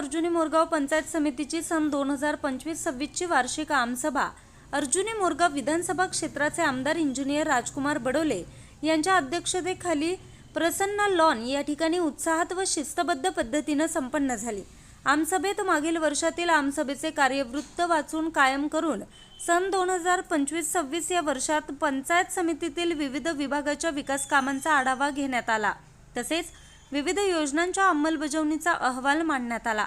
अर्जुनी मोरगाव पंचायत समितीची सन दोन हजार पंचवीस सव्वीसची वार्षिक आमसभा. अर्जुनी मोरगाव विधानसभा क्षेत्राचे आमदार इंजिनियर राजकुमार बडोले यांच्या अध्यक्षतेखाली प्रसन्न लॉन या ठिकाणी उत्साहात व शिस्तबद्ध पद्धतीनं संपन्न झाली. आमसभेत मागील वर्षातील आमसभेचे कार्यवृत्त वाचून कायम करून सन दोन हजार पंचवीस सव्वीस या वर्षात पंचायत समितीतील विविध विभागाच्या विकास कामांचा आढावा घेण्यात आला. तसेच विविध योजनांच्या अंमलबजावणीचा अहवाल मांडण्यात आला.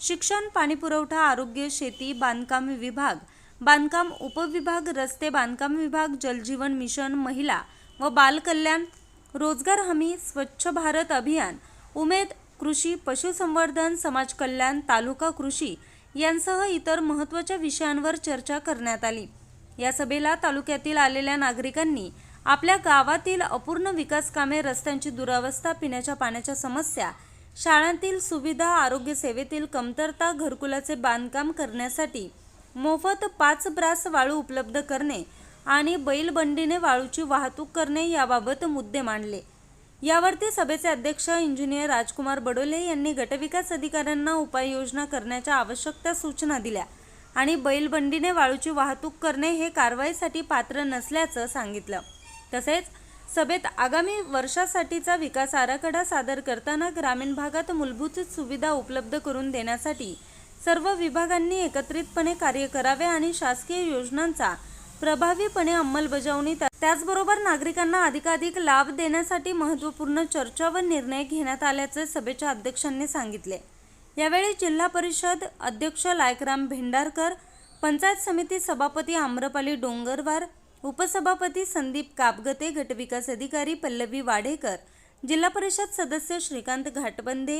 शिक्षण पाणीपुरवठा आरोग्य शेती बांधकाम विभाग बांधकाम उपविभाग रस्ते बांधकाम विभाग जलजीवन मिशन महिला व बालकल्याण रोजगार हमी स्वच्छ भारत अभियान उमेद कृषी पशुसंवर्धन समाज कल्याण तालुका कृषी यांसह इतर महत्त्वाच्या विषयांवर चर्चा करण्यात आली. या सभेला तालुक्यातील आलेल्या नागरिकांनी आपल्या गावातील अपूर्ण विकास कामे रस्त्यांची दुरावस्था पिण्याच्या पाण्याच्या समस्या शाळांतील सुविधा आरोग्य सेवेतील कमतरता घरकुलाचे बांधकाम करण्यासाठी मोफत पाच ब्रास वाळू उपलब्ध करणे आणि बैलबंडीने वाळूची वाहतूक करणे याबाबत मुद्दे मांडले. यावरती सभेचे अध्यक्ष इंजिनियर राजकुमार बडोले यांनी गटविकास अधिकाऱ्यांना उपाययोजना करण्याच्या आवश्यकता सूचना दिल्या आणि बैलबंडीने वाळूची वाहतूक करणे हे कारवाईसाठी पात्र नसल्याचं सांगितलं. तसेच सभेत आगामी वर्षासाठीचा विकास आराखडा सादर करताना ग्रामीण भागात मूलभूत सुविधा उपलब्ध करून देण्यासाठी सर्व विभागांनी एकत्रितपणे कार्य करावे आणि शासकीय योजनांचा प्रभावीपणे अंमलबजावणी त्याचबरोबर नागरिकांना अधिकाधिक लाभ देण्यासाठी महत्त्वपूर्ण चर्चा व निर्णय घेण्यात आल्याचे सभेच्या अध्यक्षांनी सांगितले. यावेळी जिल्हा परिषद अध्यक्ष लायकराम भेंडारकर पंचायत समिती सभापती आम्रपाली डोंगरवार उपसभापती संदीप कापगते गटविकास अधिकारी पल्लवी वाडेकर जिल्हा परिषद सदस्य श्रीकांत घाटबंदे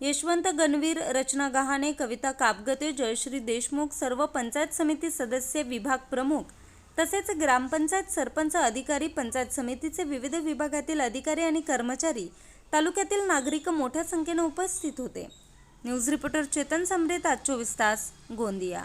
यशवंत गणवीर रचना गहाणे कविता कापगते जयश्री देशमुख सर्व पंचायत समिती सदस्य विभाग प्रमुख तसेच ग्रामपंचायत सरपंच अधिकारी पंचायत समितीचे विविध विभागातील अधिकारी आणि कर्मचारी तालुक्यातील नागरिक मोठ्या संख्येने उपस्थित होते. न्यूज रिपोर्टर चेतन समरेत आज चोवीस तास गोंदिया.